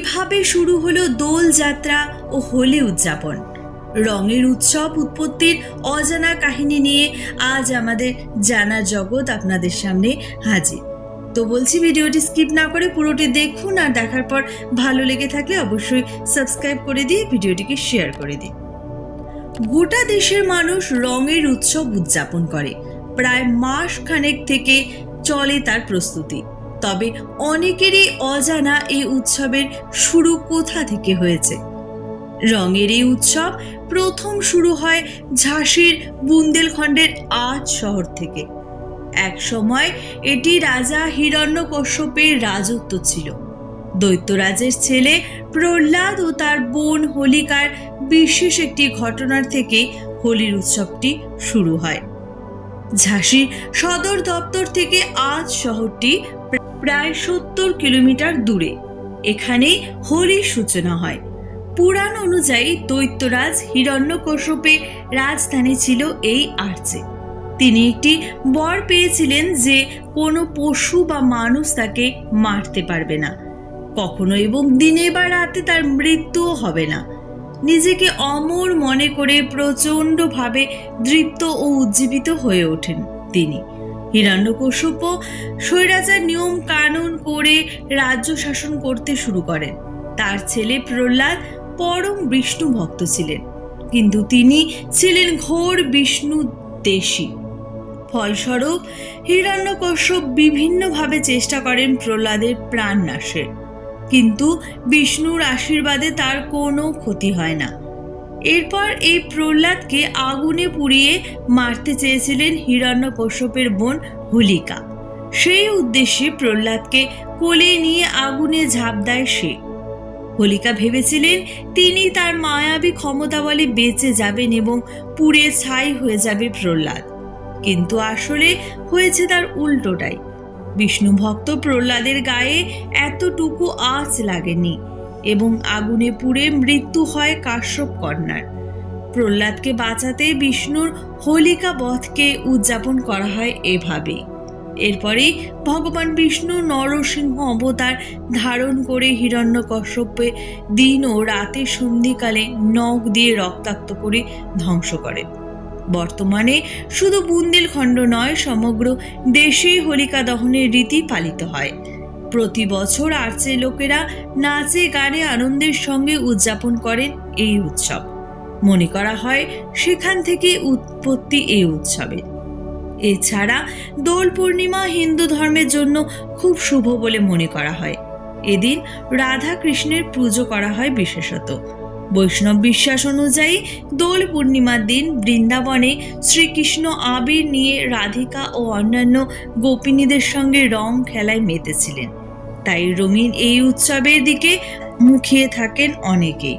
এইভাবে শুরু হলো দোল যাত্রা ও হোলি উদযাপন। রঙের উৎসব উৎপত্তির অজানা কাহিনী নিয়ে আজ আমাদের জানা জগৎ আপনাদের সামনে হাজির। তো বলছি ভিডিওটি স্কিপ না করে পুরোটি দেখুন আর দেখার পর ভালো লেগে থাকলে অবশ্যই সাবস্ক্রাইব করে দিয়ে ভিডিওটিকে শেয়ার করে দিন। গোটা দেশের মানুষ রঙের উৎসব উদযাপন করে। প্রায় মাস খানেক থেকে চলে তার প্রস্তুতি। তবে অনেকেরই অজানা এই উৎসবের শুরু কোথা থেকে হয়েছে? রঙের এই উৎসব প্রথম শুরু হয় ঝাঁসির বুন্দেলখণ্ডের আজ শহর থেকে। এক সময় এটি রাজা হিরণ্যকশ্যপের রাজত্ব ছিল। দৈত্যরাজের ছেলে প্রহ্লাদ ও তার বোন হোলিকার বিশেষ একটি ঘটনার থেকে হোলির উৎসবটি শুরু হয়। ঝাঁসির সদর দপ্তর থেকে আজ শহরটি প্রায় সত্তর কিলোমিটার দূরে। এখানেই হোলির সূচনা হয়। পুরাণ অনুযায়ী দৈত্যরাজ হিরণ্যকশ্যপের রাজধানী ছিল এই আর্চে। তিনি একটি বর পেয়েছিলেন যে কোনো পশু বা মানুষ তাকে মারতে পারবে না। কখনো এবং দিনে বা রাতে তার মৃত্যুও হবে না। নিজেকে অমর মনে করে প্রচণ্ডভাবে দৃপ্ত ও উজ্জীবিত হয়ে ওঠেন তিনি। হিরণ্যকশ্যপ স্বৈরাচার নিয়ম কানুন করে রাজ্য শাসন করতে শুরু করেন। তার ছেলে প্রহ্লাদ পরম বিষ্ণু ভক্ত ছিলেন, কিন্তু তিনি ছিলেন ঘোর বিষ্ণু দেশী। ফলস্বরূপ হিরণ্যকশ্যপ বিভিন্নভাবে চেষ্টা করেন প্রহ্লাদের প্রাণ নাশের কিন্তু বিষ্ণুর আশীর্বাদে তার কোনো ক্ষতি হয় না। এরপর এই প্রহ্লাদকে আগুনে পুড়িয়ে মারতে চেয়েছিলেন হিরণ্যকশ্যপের বোন হোলিকা। সেই উদ্দেশ্যে প্রহ্লাদকে কোলে নিয়ে আগুনে ঝাঁপ দেয় সে। হোলিকা ভেবেছিলেন তিনি তার মায়াবী ক্ষমতা বলে বেঁচে যাবেন এবং পুড়ে ছাই হয়ে যাবে প্রহ্লাদ। কিন্তু আসলে হয়েছে তার উল্টোটাই। বিষ্ণু ভক্ত প্রহ্লাদের গায়ে এতটুকু আঁচ লাগেনি এবং আগুনে পুড়ে মৃত্যু হয় কাশ্যপ কন্যার। প্রহ্লাদকে বাঁচাতে বিষ্ণুর হোলিকা বধকে উদযাপন করা হয় এভাবেই এরপরেই ভগবান বিষ্ণু নরসিংহ অবতার ধারণ করে হিরণ্যকশ্যপে দিন ও রাতে সন্ধিকালে নখ দিয়ে রক্তাক্ত করে ধ্বংস করেন। বর্তমানে শুধু বুন্দেলখণ্ড নয়, সমগ্র দেশেই হোলিকা দহনের রীতি পালিত হয়। প্রতি বছর আর্চে লোকেরা নাচে, গানে আনন্দের সঙ্গে উদযাপন করেন এই উৎসব। মনে করা হয় সেখান থেকে উৎপত্তি এই উৎসবের এছাড়া দোল পূর্ণিমা হিন্দু ধর্মের জন্য খুব শুভ বলে মনে করা হয়। এদিন রাধা কৃষ্ণের পুজো করা হয় বিশেষত। বৈষ্ণব বিশ্বাস অনুযায়ী দোল পূর্ণিমার দিন বৃন্দাবনে শ্রীকৃষ্ণ আবির নিয়ে রাধিকা ও অন্যান্য গোপিনীদের সঙ্গে রং খেলায় মেতেছিলেন। তাই রঙিন এই উৎসবের দিকে মুখিয়ে থাকেন অনেকেই।